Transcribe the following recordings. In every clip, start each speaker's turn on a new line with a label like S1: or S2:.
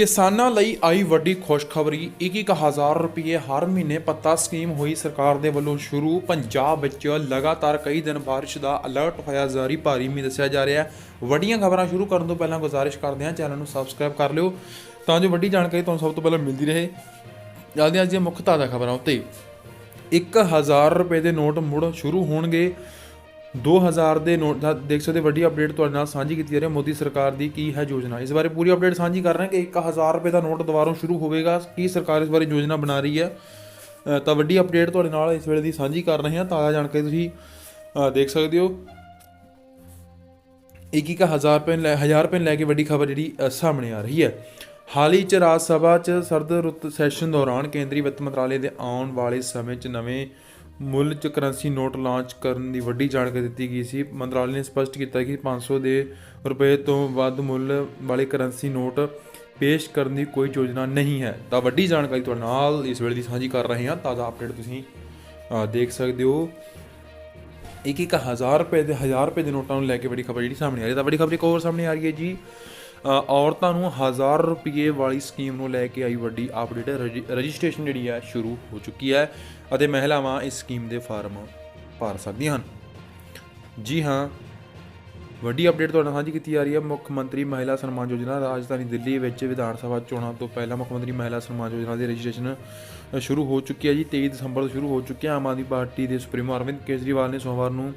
S1: ਕਿਸਾਨਾਂ ਲਈ ਆਈ ਵੱਡੀ ਖੁਸ਼ਖਬਰੀ 21000 ਰੁਪਏ ਹਰ ਮਹੀਨੇ ਪੱਤਾ ਸਕੀਮ ਹੋਈ ਸਰਕਾਰ ਦੇ ਵੱਲੋਂ ਸ਼ੁਰੂ। ਪੰਜਾਬ ਵਿੱਚ ਲਗਾਤਾਰ ਕਈ ਦਿਨ ਬਾਰਿਸ਼ ਦਾ ਅਲਰਟ ਹੋਇਆ, ਜਾਰੀ ਭਾਰੀ ਮੀਂਹ ਦੱਸਿਆ ਜਾ ਰਿਹਾ ਵੱਡੀਆਂ ਖਬਰਾਂ ਸ਼ੁਰੂ ਕਰਨ ਤੋਂ ਪਹਿਲਾਂ ਗੁਜ਼ਾਰਿਸ਼ ਕਰਦੇ ਹਾਂ, ਚੈਨਲ ਨੂੰ ਸਬਸਕ੍ਰਾਈਬ ਕਰ ਲਿਓ। ਤਾਂ ਜੋ ਵੱਡੀ ਜਾਣਕਾਰੀ ਤੁਹਾਨੂੰ ਸਭ ਤੋਂ ਪਹਿਲਾਂ ਮਿਲਦੀ ਰਹੇ। ਜਲਦੀ ਅੱਜ ਦੀਆਂ ਮੁੱਖ ਤਾਜ਼ਾ ਖਬਰਾਂ ਉੱਤੇ। 1000 ਰੁਪਏ ਦੇ ਨੋਟ ਮੁੜ ਸ਼ੁਰੂ ਹੋਣਗੇ। 2000 ਦੇ ਨੋਟ ਦਾ ਦੇਖ ਸਕਦੇ ਵੱਡੀ ਅਪਡੇਟ ਤੁਹਾਡੇ ਨਾਲ ਸਾਂਝੀ ਕੀਤੀ ਜਾ ਰਹੀ ਹੈ। ਮੋਦੀ ਸਰਕਾਰ ਦੀ ਕੀ ਹੈ ਯੋਜਨਾ? ਇਸ ਬਾਰੇ ਪੂਰੀ ਅਪਡੇਟ ਸਾਂਝੀ ਕਰ ਰਹੇ ਹਾਂ ਕਿ 1000 ਰੁਪਏ ਦਾ ਨੋਟ ਦੁਬਾਰਾ ਸ਼ੁਰੂ ਹੋਵੇਗਾ। ਕੀ ਸਰਕਾਰ ਇਸ ਬਾਰੇ ਯੋਜਨਾ ਬਣਾ ਰਹੀ ਹੈ? ਤਾਂ ਵੱਡੀ ਅਪਡੇਟ ਤੁਹਾਡੇ ਨਾਲ ਇਸ ਵੇਲੇ ਦੀ ਸਾਂਝੀ ਕਰ ਰਹੇ ਹਾਂ। ਤਾਜ਼ਾ ਜਾਣਕਾਰੀ ਤੁਸੀਂ ਦੇਖ ਸਕਦੇ ਹੋ। ਇੱਕ ਇੱਕ ਹਜ਼ਾਰ ਰੁਪਏ ਲੈ 1000 ਰੁਪਏ ਲੈ ਕੇ ਵੱਡੀ ਖਬਰ ਜਿਹੜੀ ਸਾਹਮਣੇ ਆ ਰਹੀ ਹੈ। ਹਾਲ ਹੀ ਚ ਰਾਜ ਸਭਾ ਚ ਸਰਦ ਰੁੱਤ ਸੈਸ਼ਨ ਦੌਰਾਨ ਕੇਂਦਰੀ ਵਿੱਤ ਮੰਤਰਾਲੇ ਦੇ ਆਉਣ ਵਾਲੇ ਸਮੇਂ ਚ ਨਵੇਂ ਮੁੱਲ ਚ ਕਰੰਸੀ ਨੋਟ ਲਾਂਚ ਕਰਨ ਦੀ ਵੱਡੀ ਜਾਣਕਾਰੀ ਦਿੱਤੀ ਗਈ ਸੀ। ਮੰਤਰਾਲੇ ਨੇ ਸਪਸ਼ਟ ਕੀਤਾ ਕਿ 500 ਦੇ ਰੁਪਏ ਤੋਂ ਵੱਧ ਮੁੱਲ ਵਾਲੇ ਕਰੰਸੀ ਨੋਟ ਪੇਸ਼ ਕਰਨ ਦੀ ਕੋਈ ਯੋਜਨਾ ਨਹੀਂ ਹੈ। ਤਾਂ ਵੱਡੀ ਜਾਣਕਾਰੀ ਤੁਹਾਡੇ ਨਾਲ ਇਸ ਵੇਲੇ ਦੀ ਸਾਂਝੀ ਕਰ ਰਹੇ ਹਾਂ। ਤਾਜ਼ਾ ਅਪਡੇਟ ਤੁਸੀਂ ਦੇਖ ਸਕਦੇ ਹੋ। ਇੱਕ ਇੱਕ ਹਜ਼ਾਰ ਰੁਪਏ ਦੇ, ਹਜ਼ਾਰ ਰੁਪਏ ਦੇ ਨੋਟਾਂ ਨੂੰ ਲੈ ਕੇ ਬੜੀ ਖਬਰ ਜਿਹੜੀ ਸਾਹਮਣੇ ਆ ਰਹੀ ਹੈ। ਤਾਂ ਬੜੀ ਖਬਰ ਇੱਕ ਹੋਰ ਸਾਹਮਣੇ ਆ ਰਹੀ ਹੈ ਜੀ। ਔਰਤਾਂ ਨੂੰ ਹਜ਼ਾਰ ਰੁਪਏ ਵਾਲੀ ਸਕੀਮ ਨੂੰ ਲੈ ਕੇ ਆਈ ਵੱਡੀ ਅਪਡੇਟ। ਰਜਿ- ਰਜਿਸਟ੍ਰੇਸ਼ਨ ਜਿਹੜੀ ਹੈ, ਸ਼ੁਰੂ ਹੋ ਚੁੱਕੀ ਹੈ ਅਤੇ ਮਹਿਲਾਵਾਂ ਇਸ ਸਕੀਮ ਦੇ ਫਾਰਮ ਭਰ ਸਕਦੀਆਂ ਹਨ। ਜੀ ਹਾਂ, ਵੱਡੀ ਅਪਡੇਟ ਤੁਹਾਡੇ ਨਾਲ ਸਾਂਝੀ ਕੀਤੀ ਜਾ ਰਹੀ ਹੈ। ਮੁੱਖ ਮੰਤਰੀ ਮਹਿਲਾ ਸਨਮਾਨ ਯੋਜਨਾ ਰਾਜਧਾਨੀ ਦਿੱਲੀ ਵਿੱਚ ਵਿਧਾਨ ਸਭਾ ਚੋਣਾਂ ਤੋਂ ਪਹਿਲਾਂ ਮੁੱਖ ਮੰਤਰੀ ਮਹਿਲਾ ਸਨਮਾਨ ਯੋਜਨਾ ਦੀ ਰਜਿਸਟ੍ਰੇਸ਼ਨ ਸ਼ੁਰੂ ਹੋ ਚੁੱਕੀ ਹੈ ਜੀ। 23 ਦਸੰਬਰ ਤੋਂ ਸ਼ੁਰੂ ਹੋ ਚੁੱਕੀ ਹੈ। ਆਮ ਆਦਮੀ ਪਾਰਟੀ ਦੇ ਸੁਪਰੀਮੋ ਅਰਵਿੰਦ ਕੇਜਰੀਵਾਲ ਨੇ ਸੋਮਵਾਰ ਨੂੰ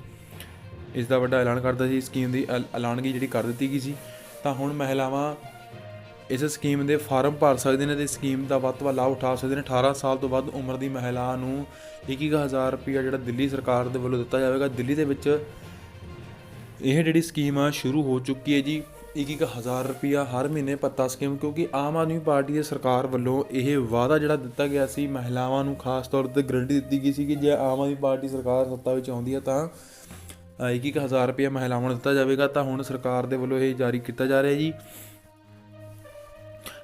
S1: ਇਸ ਦਾ ਵੱਡਾ ਐਲਾਨ ਕਰਦਾ ਸੀ। ਸਕੀਮ ਦੀ ਐਲ- ਐਲਾਨਗੀ ਜਿਹੜੀ ਕਰ ਦਿੱਤੀ ਗਈ ਸੀ। ਤਾਂ ਹੁਣ ਮਹਿਲਾਵਾਂ ਇਸ ਸਕੀਮ ਦੇ ਫਾਰਮ ਭਰ ਸਕਦੇ ਨੇ ਤੇ ਸਕੀਮ ਦਾ ਵੱਧ ਤੋਂ ਵੱਧ ਲਾਭ ਉਠਾ ਸਕਦੇ ਨੇ। 18 ਸਾਲ ਤੋਂ ਵੱਧ ਉਮਰ ਦੀ ਮਹਿਲਾ ਨੂੰ 21000 ਰੁਪਇਆ ਜਿਹੜਾ ਦਿੱਲੀ ਸਰਕਾਰ ਦੇ ਵੱਲੋਂ ਦਿੱਤਾ ਜਾਵੇਗਾ। ਦਿੱਲੀ ਦੇ ਵਿੱਚ ਇਹ ਜਿਹੜੀ ਸਕੀਮ ਆ, ਸ਼ੁਰੂ ਹੋ ਚੁੱਕੀ ਹੈ ਜੀ। 21000 ਰੁਪਇਆ ਹਰ ਮਹੀਨੇ ਪੱਤਾ ਸਕੀਮ, ਕਿਉਂਕਿ ਆਮ ਆਦਮੀ ਪਾਰਟੀ ਦੀ ਸਰਕਾਰ ਵੱਲੋਂ ਇਹ ਵਾਅਦਾ ਜਿਹੜਾ ਦਿੱਤਾ ਗਿਆ ਸੀ, ਮਹਿਲਾਵਾਂ ਨੂੰ ਖਾਸ ਤੌਰ ਤੇ ਗਰੰਟੀ ਦਿੱਤੀ ਗਈ ਸੀ ਕਿ ਜੇ ਆਮ ਆਦਮੀ ਪਾਰਟੀ ਸਰਕਾਰ ਸੱਤਾ ਵਿੱਚ ਆਉਂਦੀ ਹੈ ਤਾਂ ਇੱਕ 21000 ਰੁਪਇਆ ਮਹਿਲਾਵਾਂ ਨੂੰ ਦਿੱਤਾ ਜਾਵੇਗਾ, ਤਾਂ ਹੁਣ ਸਰਕਾਰ ਦੇ ਵੱਲੋਂ ਇਹ ਜਾਰੀ ਕੀਤਾ ਜਾ ਰਿਹਾ ਜੀ।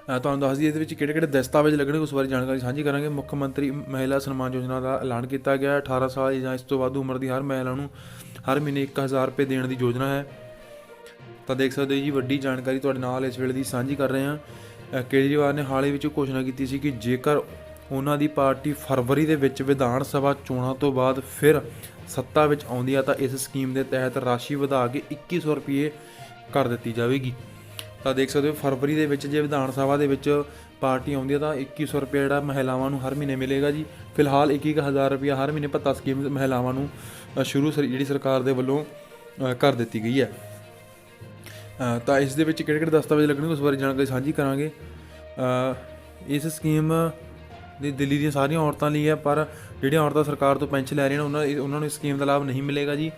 S1: ਤੁਹਾਨੂੰ ਦੱਸ ਦਈਏ ਇਹਦੇ ਵਿੱਚ ਕਿਹੜੇ ਕਿਹੜੇ ਦਸਤਾਵੇਜ਼ ਲੱਗਣਗੇ, ਉਸ ਬਾਰੇ ਜਾਣਕਾਰੀ ਸਾਂਝੀ ਕਰਾਂਗੇ। ਮੁੱਖ ਮੰਤਰੀ ਮਹਿਲਾ ਸਨਮਾਨ ਯੋਜਨਾ ਦਾ ਐਲਾਨ ਕੀਤਾ ਗਿਆ ਹੈ। 18 ਸਾਲ ਜਾਂ ਇਸ ਤੋਂ ਵੱਧ ਉਮਰ ਦੀ ਹਰ ਮਹਿਲਾ ਨੂੰ ਹਰ ਮਹੀਨੇ 1000 ਰੁਪਏ ਦੇਣ ਦੀ ਯੋਜਨਾ ਹੈ। ਤਾਂ ਦੇਖ ਸਕਦੇ ਹੋ ਜੀ, ਵੱਡੀ ਜਾਣਕਾਰੀ ਤੁਹਾਡੇ ਨਾਲ ਇਸ ਵੇਲੇ ਦੀ ਸਾਂਝੀ ਕਰ ਰਹੇ ਹਾਂ। ਕੇਜਰੀਵਾਲ ਨੇ ਹਾਲ ਹੀ ਵਿੱਚ ਘੋਸ਼ਣਾ ਕੀਤੀ ਸੀ ਕਿ ਜੇਕਰ ਉਹਨਾਂ ਦੀ ਪਾਰਟੀ ਫਰਵਰੀ ਦੇ ਵਿੱਚ ਵਿਧਾਨ ਸਭਾ ਚੋਣਾਂ ਤੋਂ ਬਾਅਦ ਫਿਰ ਸੱਤਾ ਵਿੱਚ ਆਉਂਦੀ ਆ ਤਾਂ ਇਸ ਸਕੀਮ ਦੇ ਤਹਿਤ ਰਾਸ਼ੀ ਵਧਾ ਕੇ 2100 ਰੁਪਏ ਕਰ ਦਿੱਤੀ ਜਾਵੇਗੀ। ਤਾਂ ਦੇਖ ਸਕਦੇ ਹੋ, ਫਰਵਰੀ ਦੇ ਵਿੱਚ ਜੇ ਵਿਧਾਨ ਸਭਾ ਦੇ ਵਿੱਚ ਪਾਰਟੀ ਆਉਂਦੀ ਹੈ ਤਾਂ 2100 ਰੁਪਏ ਜਿਹੜਾ ਮਹਿਲਾਵਾਂ ਨੂੰ ਹਰ ਮਹੀਨੇ ਮਿਲੇਗਾ ਜੀ। ਫਿਲਹਾਲ 21000 ਰੁਪਏ ਹਰ ਮਹੀਨੇ ਭੱਤਾ ਸਕੀਮ ਮਹਿਲਾਵਾਂ ਨੂੰ ਸ਼ੁਰੂ ਸਰ- ਜਿਹੜੀ ਸਰਕਾਰ ਦੇ ਵੱਲੋਂ ਕਰ ਦਿੱਤੀ ਗਈ ਹੈ। ਤਾਂ ਇਸ ਦੇ ਵਿੱਚ ਕਿਹੜੇ ਕਿਹੜੇ ਦਸਤਾਵੇਜ਼ ਲੱਗਣਗੇ ਉਸ ਬਾਰੇ ਜਾਣਕਾਰੀ ਸਾਂਝੀ ਕਰਾਂਗੇ। ਇਸ ਸਕੀਮ ਦੀ ਦਿੱਲੀ ਦੀਆਂ ਸਾਰੀਆਂ ਔਰਤਾਂ ਲਈ ਹੈ, ਪਰ ਜਿਹੜੀਆਂ ਔਰਤਾਂ ਸਰਕਾਰ ਤੋਂ ਪੈਨਸ਼ਨ ਲੈ ਰਹੀਆਂ ਨੇ, ਉਹਨਾਂ ਉਹਨਾਂ ਨੂੰ ਇਸ ਸਕੀਮ ਦਾ ਲਾਭ ਨਹੀਂ ਮਿਲੇਗਾ ਜੀ।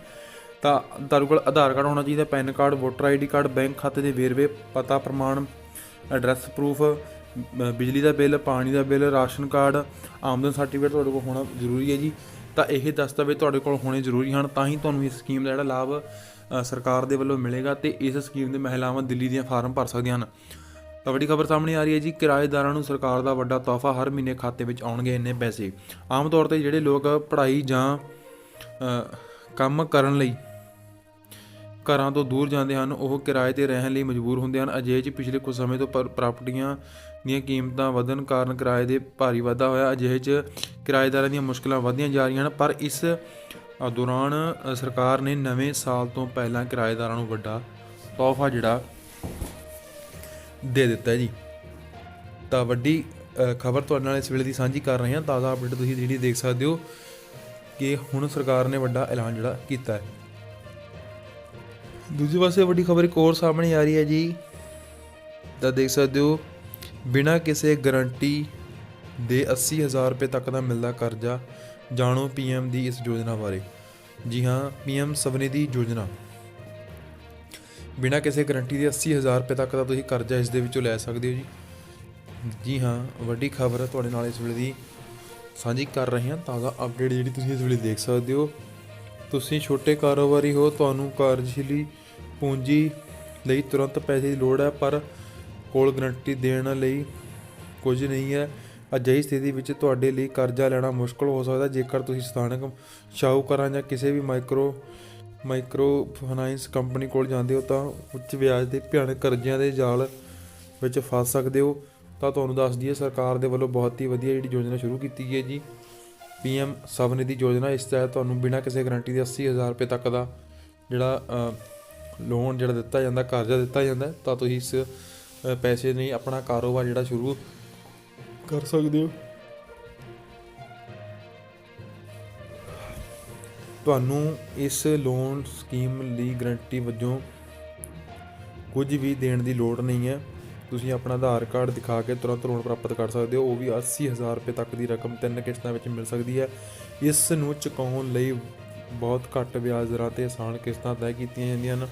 S1: ਤਾਂ ਤੁਹਾਡੇ ਕੋਲ ਆਧਾਰ ਕਾਰਡ ਹੋਣਾ ਚਾਹੀਦਾ, PAN card, voter ID card, bank ਖਾਤੇ ਦੇ ਵੇਰਵੇ, ਪਤਾ ਪ੍ਰਮਾਣ, ਐਡਰੈਸ ਪ੍ਰੂਫ ਬਿਜਲੀ ਦਾ ਬਿੱਲ, ਪਾਣੀ ਦਾ ਬਿੱਲ, ਰਾਸ਼ਨ ਕਾਰਡ, ਆਮਦਨ ਸਰਟੀਫਿਕੇਟ ਤੁਹਾਡੇ ਕੋਲ ਹੋਣਾ ਜ਼ਰੂਰੀ ਹੈ ਜੀ। ਤਾਂ ਇਹ ਦਸਤਾਵੇਜ਼ ਤੁਹਾਡੇ ਕੋਲ ਹੋਣੇ ਜ਼ਰੂਰੀ ਹਨ, ਤਾਂ ਹੀ ਤੁਹਾਨੂੰ ਇਸ ਸਕੀਮ ਦਾ ਜਿਹੜਾ ਲਾਭ ਸਰਕਾਰ ਦੇ ਵੱਲੋਂ ਮਿਲੇਗਾ ਤੇ ਇਸ ਸਕੀਮ ਦੇ ਮਹਿਲਾਵਾਂ ਦਿੱਲੀ ਦੀਆਂ ਫਾਰਮ ਭਰ ਸਕਦੀਆਂ ਹਨ। ਤਾਂ ਵੱਡੀ ਖਬਰ ਸਾਹਮਣੇ ਆ ਰਹੀ ਹੈ ਜੀ, ਕਿਰਾਏਦਾਰਾਂ ਨੂੰ ਸਰਕਾਰ ਦਾ ਵੱਡਾ ਤੋਹਫਾ ਹਰ ਮਹੀਨੇ ਖਾਤੇ ਵਿੱਚ ਆਉਣਗੇ ਇੰਨੇ ਪੈਸੇ। ਆਮ ਤੌਰ ਤੇ ਜਿਹੜੇ ਲੋਕ ਪੜ੍ਹਾਈ ਜਾਂ ਕੰਮ ਕਰਨ ਲਈ ਘਰਾਂ ਤੋਂ ਦੂਰ ਜਾਂਦੇ ਹਨ, ਉਹ ਕਿਰਾਏ ਤੇ ਰਹਿਣ ਲਈ ਮਜਬੂਰ ਹੁੰਦੇ ਹਨ। ਅਜਿਹੇ 'ਚ ਪਿਛਲੇ ਕੁਝ ਸਮੇਂ ਤੋਂ ਪਰ- ਪ੍ਰਾਪਰਟੀਆਂ ਦੀਆਂ ਕੀਮਤਾਂ ਵਧਣ ਕਾਰਨ ਕਿਰਾਏ ਦੇ ਭਾਰੀ ਵਾਧਾ ਹੋਇਆ। ਅਜਿਹੇ 'ਚ ਕਿਰਾਏਦਾਰਾਂ ਦੀਆਂ ਮੁਸ਼ਕਲਾਂ ਵਧਦੀਆਂ ਜਾ ਰਹੀਆਂ ਹਨ, ਪਰ ਇਸ ਦੌਰਾਨ ਸਰਕਾਰ ਨੇ ਨਵੇਂ ਸਾਲ ਤੋਂ ਪਹਿਲਾਂ ਕਿਰਾਏਦਾਰਾਂ ਨੂੰ ਵੱਡਾ ਤੋਹਫਾ ਜਿਹੜਾ ਦੇ ਦਿੱਤਾ ਜੀ। ਤਾਂ ਵੱਡੀ ਖਬਰ ਤੁਹਾਡੇ ਨਾਲ ਇਸ ਵੇਲੇ ਦੀ ਸਾਂਝੀ ਕਰ ਰਹੇ ਹਾਂ। ਤਾਜ਼ਾ ਅਪਡੇਟ ਤੁਸੀਂ ਜਿਹੜੀ ਦੇਖ ਸਕਦੇ ਹੋ ਕਿ ਹੁਣ ਸਰਕਾਰ ਨੇ ਵੱਡਾ ਐਲਾਨ ਜਿਹੜਾ ਕੀਤਾ ਹੈ। ਦੂਜੇ ਪਾਸੇ ਵੱਡੀ ਖਬਰ ਇੱਕ ਹੋਰ ਸਾਹਮਣੇ ਆ ਰਹੀ ਹੈ ਜੀ। ਤਾਂ ਦੇਖ ਸਕਦੇ ਹੋ, ਬਿਨਾਂ ਕਿਸੇ ਗਾਰੰਟੀ ਦੇ 80000 ਰੁਪਏ ਤੱਕ ਦਾ ਮਿਲਦਾ ਕਰਜ਼ਾ ਜਾਣੋ ਪੀਐਮ ਦੀ ਇਸ ਯੋਜਨਾ ਬਾਰੇ। ਜੀ ਹਾਂ ਪੀਐਮ ਸਵਨਿਧੀ ਯੋਜਨਾ। ਬਿਨਾਂ ਕਿਸੇ ਗਾਰੰਟੀ ਦੇ 80000 ਰੁਪਏ ਤੱਕ ਦਾ ਤੁਸੀਂ ਕਰਜ਼ਾ ਇਸ ਦੇ ਵਿੱਚੋਂ ਲੈ ਸਕਦੇ ਹੋ ਜੀ। ਜੀ ਹਾਂ, ਵੱਡੀ ਖਬਰ ਤੁਹਾਡੇ ਨਾਲ ਇਸ ਵੇਲੇ ਦੀ। ਸਾਂਝੀ ਕਰ ਰਹੇ ਹਾਂ, ਤਾਜ਼ਾ ਅਪਡੇਟ ਜਿਹੜੀ ਤੁਸੀਂ ਇਸ ਵੇਲੇ ਦੇਖ ਸਕਦੇ ਹੋ। ਤੁਸੀਂ ਛੋਟੇ ਕਾਰੋਬਾਰੀ ਹੋ, ਤੁਹਾਨੂੰ ਕਾਰਜਸ਼ੀਲੀ ਪੂੰਜੀ ਲਈ ਤੁਰੰਤ ਪੈਸੇ ਦੀ ਲੋੜ ਹੈ, ਪਰ ਕੋਲ ਗਰੰਟੀ ਦੇਣ ਲਈ ਕੁਝ ਨਹੀਂ ਹੈ। ਅਜਿਹੀ ਸਥਿਤੀ ਵਿੱਚ ਤੁਹਾਡੇ ਲਈ ਕਰਜ਼ਾ ਲੈਣਾ ਮੁਸ਼ਕਲ ਹੋ ਸਕਦਾ ਜੇਕਰ ਤੁਸੀਂ ਸਥਾਨਕ ਸ਼ਾਹੂਕਾਰਾਂ ਜਾਂ ਕਿਸੇ ਵੀ ਮਾਈਕਰੋ ਮਾਈਕਰੋ ਫਾਈਨਾਂਸ ਕੰਪਨੀ ਕੋਲ ਜਾਂਦੇ ਹੋ ਤਾਂ ਉੱਚ ਵਿਆਜ ਦੇ ਭਿਆਨਕ ਕਰਜ਼ਿਆਂ ਦੇ ਜਾਲ ਵਿੱਚ ਫਸ ਸਕਦੇ ਹੋ। ਤਾਂ ਤੁਹਾਨੂੰ ਦੱਸ ਦਈਏ ਸਰਕਾਰ ਦੇ ਵੱਲੋਂ ਬਹੁਤ ਹੀ ਵਧੀਆ ਜਿਹੜੀ ਯੋਜਨਾ ਸ਼ੁਰੂ ਕੀਤੀ ਗਈ ਹੈ ਜੀ। ਪੀਐਮ ਸਵਨਿਧੀ ਯੋਜਨਾ, ਇਸ ਤਹਿਤ ਤੁਹਾਨੂੰ ਬਿਨਾਂ ਕਿਸੇ ਗਾਰੰਟੀ ਦੇ 80000 ਰੁਪਏ ਤੱਕ ਦਾ ਜਿਹੜਾ ਲੋਨ ਜਿਹੜਾ ਦਿੱਤਾ ਜਾਂਦਾ, ਕਰਜ਼ਾ ਦਿੱਤਾ ਜਾਂਦਾ ਤਾਂ ਤੁਸੀਂ ਇਸ ਪੈਸੇ ਨਹੀਂ, ਆਪਣਾ ਕਾਰੋਬਾਰ ਜਿਹੜਾ ਸ਼ੁਰੂ ਕਰ ਸਕਦੇ ਹੋ। ਤੁਹਾਨੂੰ ਇਸ ਲੋਨ ਸਕੀਮ ਲਈ ਗਰੰਟੀ ਵਜੋਂ ਕੁਝ ਵੀ ਦੇਣ ਦੀ ਲੋੜ ਨਹੀਂ ਹੈ। ਤੁਸੀਂ ਆਪਣਾ ਆਧਾਰ ਕਾਰਡ ਦਿਖਾ ਕੇ ਤੁਰੰਤ ਲੋਨ ਪ੍ਰਾਪਤ ਕਰ ਸਕਦੇ ਹੋ। ਉਹ ਵੀ 80000 ਰੁਪਏ ਤੱਕ ਦੀ ਰਕਮ ਤਿੰਨ ਕਿਸ਼ਤਾਂ ਵਿੱਚ ਮਿਲ ਸਕਦੀ ਹੈ। ਇਸ ਨੂੰ ਚੁਕਾਉਣ ਲਈ ਬਹੁਤ ਘੱਟ ਵਿਆਜ ਦਰਾਂ ਤੇ ਆਸਾਨ ਕਿਸ਼ਤਾਂ ਤੈਅ ਕੀਤੀਆਂ ਜਾਂਦੀਆਂ ਹਨ।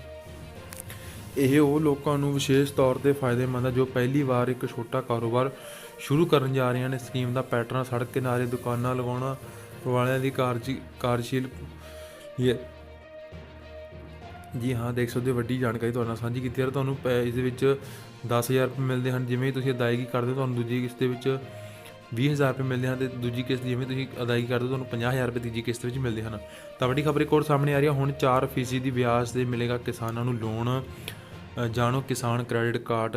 S1: ਇਹ ਉਹ ਲੋਕਾਂ ਨੂੰ ਵਿਸ਼ੇਸ਼ ਤੌਰ ਤੇ ਫਾਇਦੇਮੰਦ ਹੈ ਜੋ ਪਹਿਲੀ ਵਾਰ ਇੱਕ ਛੋਟਾ ਕਾਰੋਬਾਰ ਸ਼ੁਰੂ ਕਰਨ ਜਾ ਰਹੇ ਹਨ ਸਕੀਮ ਦਾ ਪੈਟਰਨ ਸੜਕ ਕਿਨਾਰੇ ਦੁਕਾਨਾਂ ਲਗਾਉਣਾ ਵਾਲਿਆਂ ਦੀ ਕਾਰਜ ਕਾਰਜਸ਼ੀਲ ਇਹ ਜੀ ਹਾਂ, ਦੇਖ ਸਕਦੇ ਹੋ, ਵੱਡੀ ਜਾਣਕਾਰੀ ਤੁਹਾਡੇ ਨਾਲ ਸਾਂਝੀ ਕੀਤੀ ਹੈ ਤੁਹਾਨੂੰ ਪੈ- ਇਸ ਦੇ ਵਿੱਚ 10000 ਰੁਪਏ ਮਿਲਦੇ ਹਨ। ਜਿਵੇਂ ਹੀ ਤੁਸੀਂ ਅਦਾਇਗੀ ਕਰਦੇ ਹੋ, ਤੁਹਾਨੂੰ ਦੂਜੀ ਕਿਸ਼ਤ ਦੇ ਵਿੱਚ 20000 ਰੁਪਏ ਮਿਲਦੇ ਹਨ ਤੇ ਦੂਜੀ ਕਿਸ਼ਤ ਜਿਵੇਂ ਤੁਸੀਂ ਅਦਾਇਗੀ ਕਰਦੇ ਹੋ, ਤੁਹਾਨੂੰ 50000 ਰੁਪਏ ਤੀਜੀ ਕਿਸ਼ਤ ਵਿੱਚ ਮਿਲਦੇ ਹਨ। ਤਾਂ ਵੱਡੀ ਖਬਰ ਇੱਕ ਹੋਰ ਸਾਹਮਣੇ ਆ ਰਹੀ ਹੈ। ਹੁਣ 4% ਦੀ ਵਿਆਜ ਤੇ ਮਿਲੇਗਾ ਕਿਸਾਨਾਂ ਨੂੰ ਲੋਨ। ਜਾਣੋ ਕਿਸਾਨ ਕ੍ਰੈਡਿਟ ਕਾਰਡ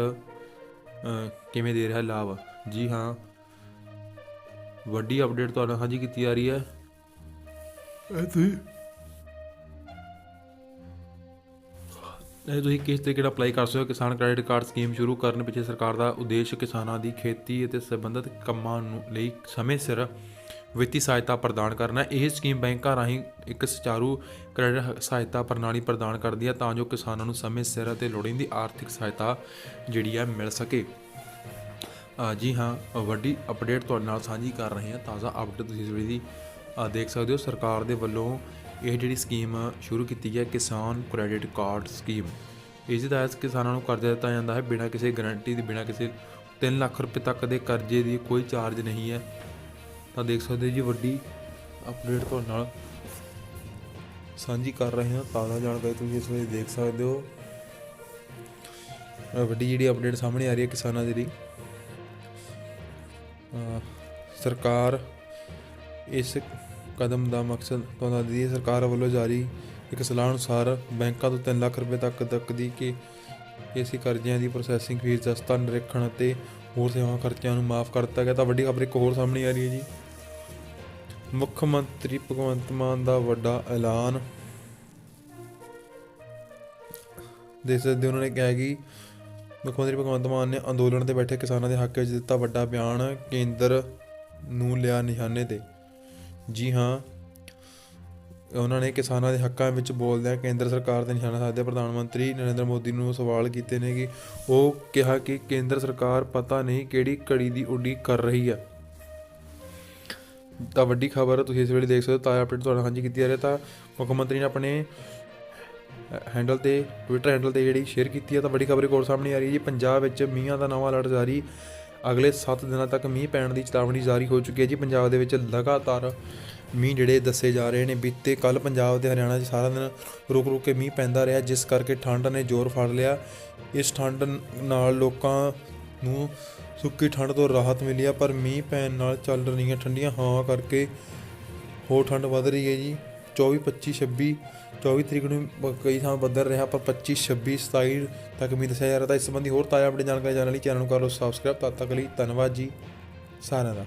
S1: ਕਿਵੇਂ ਦੇ ਰਿਹਾ ਲਾਭ? ਜੀ ਹਾਂ ਵੱਡੀ ਅਪਡੇਟ ਤੁਹਾਡੇ ਨਾਲ ਸਾਂਝੀ ਕੀਤੀ ਜਾ ਰਹੀ ਹੈ। ਇਹ ਤੁਸੀਂ ਇਹ ਤੁਸੀਂ ਕਿਸ ਤਰੀਕੇ ਨਾਲ ਅਪਲਾਈ ਕਰ ਸਕਦੇ ਹੋ? ਕਿਸਾਨ ਕ੍ਰੈਡਿਟ ਕਾਰਡ ਸਕੀਮ ਸ਼ੁਰੂ ਕਰਨ ਪਿੱਛੇ ਸਰਕਾਰ ਦਾ ਉਦੇਸ਼ ਕਿਸਾਨਾਂ ਦੀ ਖੇਤੀ ਅਤੇ ਸੰਬੰਧਿਤ ਕੰਮਾਂ ਨੂੰ ਲਈ ਸਮੇਂ ਸਿਰ ਵਿੱਤੀ ਸਹਾਇਤਾ ਪ੍ਰਦਾਨ ਕਰਨਾ। ਇਹ ਸਕੀਮ ਬੈਂਕਾਂ ਰਾਹੀਂ ਇੱਕ ਸੁਚਾਰੂ ਕ੍ਰੈਡਿਟ ਸਹਾਇਤਾ ਪ੍ਰਣਾਲੀ ਪ੍ਰਦਾਨ ਕਰਦੀ ਹੈ ਤਾਂ ਜੋ ਕਿਸਾਨਾਂ ਨੂੰ ਸਮੇਂ ਸਿਰ ਅਤੇ ਲੋੜੀਂਦੀ ਆਰਥਿਕ ਸਹਾਇਤਾ ਜਿਹੜੀ ਹੈ ਮਿਲ ਸਕੇ। ਜੀ ਹਾਂ ਵੱਡੀ ਅਪਡੇਟ ਤੁਹਾਡੇ ਨਾਲ ਸਾਂਝੀ ਕਰ ਰਹੇ ਹਾਂ, ਤਾਜ਼ਾ ਅਪਡੇਟ ਤੁਸੀਂ ਇਸ ਵੇਲੇ ਦੀ ਦੇਖ ਸਕਦੇ ਹੋ। ਸਰਕਾਰ ਦੇ ਵੱਲੋਂ ਇਹ ਜਿਹੜੀ ਸਕੀਮ ਸ਼ੁਰੂ ਕੀਤੀ ਹੈ, ਕਿਸਾਨ ਕ੍ਰੈਡਿਟ ਕਾਰਡ ਸਕੀਮ ਇਸ ਦੇ ਤਹਿਤ ਕਿਸਾਨਾਂ ਨੂੰ ਕਰਜ਼ਾ ਦਿੱਤਾ ਜਾਂਦਾ ਹੈ, ਬਿਨਾਂ ਕਿਸੇ ਗਾਰੰਟੀ ਦੇ, ਬਿਨਾਂ ਕਿਸੇ 3 ਲੱਖ ਰੁਪਏ ਤੱਕ ਦੇ ਕਰਜ਼ੇ ਦੀ ਕੋਈ ਚਾਰਜ ਨਹੀਂ ਹੈ। ਤਾਂ ਦੇਖ ਸਕਦੇ ਜੀ, ਵੱਡੀ ਅਪਡੇਟ ਤੁਹਾਡੇ ਨਾਲ ਸਾਂਝੀ ਕਰ ਰਹੇ ਹਾਂ। ਤਾਜ਼ਾ ਜਾਣਕਾਰੀ ਤੁਸੀਂ ਇਸ ਵੇਲੇ ਦੇਖ ਸਕਦੇ ਹੋ। ਵੱਡੀ ਜਿਹੜੀ ਅਪਡੇਟ ਸਾਹਮਣੇ ਆ ਰਹੀ ਹੈ ਕਿਸਾਨਾਂ ਦੇ। ਲਈ ਸਰਕਾਰ ਇਸ ਕਦਮ ਦਾ ਮਕਸਦ ਤੁਹਾਨੂੰ ਦੀ ਸਰਕਾਰ ਵੱਲੋਂ ਜਾਰੀ ਇੱਕ ਸਲਾਹ ਅਨੁਸਾਰ ਬੈਂਕਾਂ ਤੋਂ 3 ਲੱਖ ਰੁਪਏ ਤੱਕ ਤੱਕ ਦੀ ਕਿ ਏਸੀ ਕਰਜ਼ਿਆਂ ਦੀ ਪ੍ਰੋਸੈਸਿੰਗ ਫੀਸ ਦਸਤਾ ਨਿਰੀਖਣ ਅਤੇ ਹੋਰ ਸੇਵਾ ਖਰਚਿਆਂ ਨੂੰ ਮਾਫ ਕਰ ਦਿੱਤਾ ਗਿਆ। ਤਾਂ ਵੱਡੀ ਖਬਰ ਇੱਕ ਹੋਰ ਸਾਹਮਣੇ ਆ ਰਹੀ ਹੈ ਜੀ। ਮੁੱਖ ਮੰਤਰੀ ਭਗਵੰਤ ਮਾਨ ਦਾ ਵੱਡਾ ਐਲਾਨ। ਦੇਖ ਸਕਦੇ ਉਹਨਾਂ ਨੇ ਕਿਹਾ ਕਿ ਮੁੱਖ ਮੰਤਰੀ ਭਗਵੰਤ ਮਾਨ ਨੇ ਅੰਦੋਲਨ ਤੇ ਬੈਠੇ ਕਿਸਾਨਾਂ ਦੇ ਹੱਕ ਵਿੱਚ ਦਿੱਤਾ ਵੱਡਾ ਬਿਆਨ ਕੇਂਦਰ ਨੂੰ ਲਿਆ ਨਿਸ਼ਾਨੇ ਤੇ। ਜੀ ਹਾਂ, ਉਹਨਾਂ ਨੇ ਕਿਸਾਨਾਂ ਦੇ ਹੱਕਾਂ ਵਿੱਚ ਬੋਲਦਿਆਂ ਕੇਂਦਰ ਸਰਕਾਰ ਤੇ ਨਿਸ਼ਾਨਾ ਸਾਧਿਆ। ਪ੍ਰਧਾਨ ਮੰਤਰੀ ਨਰਿੰਦਰ ਮੋਦੀ ਨੂੰ ਸਵਾਲ ਕੀਤੇ ਨੇ ਕਿ ਉਹ ਕਿਹਾ ਕਿ ਕੇਂਦਰ ਸਰਕਾਰ ਪਤਾ ਨਹੀਂ ਕਿਹੜੀ ਘੜੀ ਦੀ ਉਡੀਕ ਕਰ ਰਹੀ ਹੈ ਤਾਂ ਵੱਡੀ ਖਬਰ ਤੁਸੀਂ ਇਸ ਵੇਲੇ ਦੇਖ ਸਕਦੇ ਹੋ, ਤਾਜ਼ਾ ਅਪਡੇਟ ਤੁਹਾਡਾ ਸਾਂਝੀ ਕੀਤੀ ਜਾ ਰਹੀ ਹੈ। ਤਾਂ ਮੁੱਖ ਮੰਤਰੀ ਨੇ ਆਪਣੇ ਹੈਂਡਲ ਤੇ ਟਵਿੱਟਰ ਹੈਂਡਲ ਤੇ ਜਿਹੜੀ ਸ਼ੇਅਰ ਕੀਤੀ ਹੈ ਤਾਂ ਵੱਡੀ ਖਬਰ ਇੱਕ ਹੋਰ ਸਾਹਮਣੇ ਆ ਰਹੀ ਹੈ ਜੀ। ਪੰਜਾਬ ਵਿੱਚ ਮੀਂਹਾਂ ਦਾ ਨਵਾਂ ਅਲਰਟ ਜਾਰੀ। ਅਗਲੇ 7 ਦਿਨਾਂ ਤੱਕ ਮੀਂਹ ਪੈਣ ਦੀ ਚੇਤਾਵਨੀ ਜਾਰੀ ਹੋ ਚੁੱਕੀ ਹੈ ਜੀ। ਪੰਜਾਬ ਦੇ ਵਿੱਚ ਲਗਾਤਾਰ ਮੀਂਹ ਜਿਹੜੇ ਦੱਸੇ ਜਾ ਰਹੇ ਨੇ। ਬੀਤੇ ਕੱਲ ਪੰਜਾਬ ਤੇ ਹਰਿਆਣਾ 'ਚ ਸਾਰਾ ਦਿਨ ਰੁਕ ਰੁਕ ਕੇ ਮੀਂਹ ਪੈਂਦਾ ਰਿਹਾ। ਜਿਸ ਕਰਕੇ ਠੰਡ ਨੇ ਜ਼ੋਰ ਫੜ ਲਿਆ। ਇਸ ਠੰਡ ਨਾਲ ਲੋਕਾਂ ਨੂੰ ਸੁੱਕੀ ਠੰਡ ਤੋਂ ਰਾਹਤ ਮਿਲੀ ਆ, ਪਰ ਮੀਂਹ ਪੈਣ ਨਾਲ ਚੱਲ ਰਹੀਆਂ ਠੰਡੀਆਂ ਹਵਾਵਾਂ ਕਰਕੇ ਹੋਰ ਠੰਡ ਵੱਧ ਰਹੀ ਹੈ ਜੀ। 24 25 26 24 ਤਰੀਕ ਨੂੰ ਕਈ ਥਾਂ ਬੱਦਲ ਰਿਹਾ, ਪਰ 25 26 27 ਤੱਕ ਵੀ ਦੱਸਿਆ ਜਾ ਰਿਹਾ। ਤਾਂ ਇਸ ਸੰਬੰਧੀ ਹੋਰ ਤਾਜ਼ਾ ਅਪਡੇਟ ਜਾਣਕਾਰੀ ਜਾਣਨ ਲਈ ਚੈਨਲ ਨੂੰ ਕਰ ਲਓ ਸਬਸਕ੍ਰਾਈਬ ਤਦ ਤੱਕ ਲਈ ਧੰਨਵਾਦ ਜੀ। ਸਾਰਿਆਂ ਦਾ।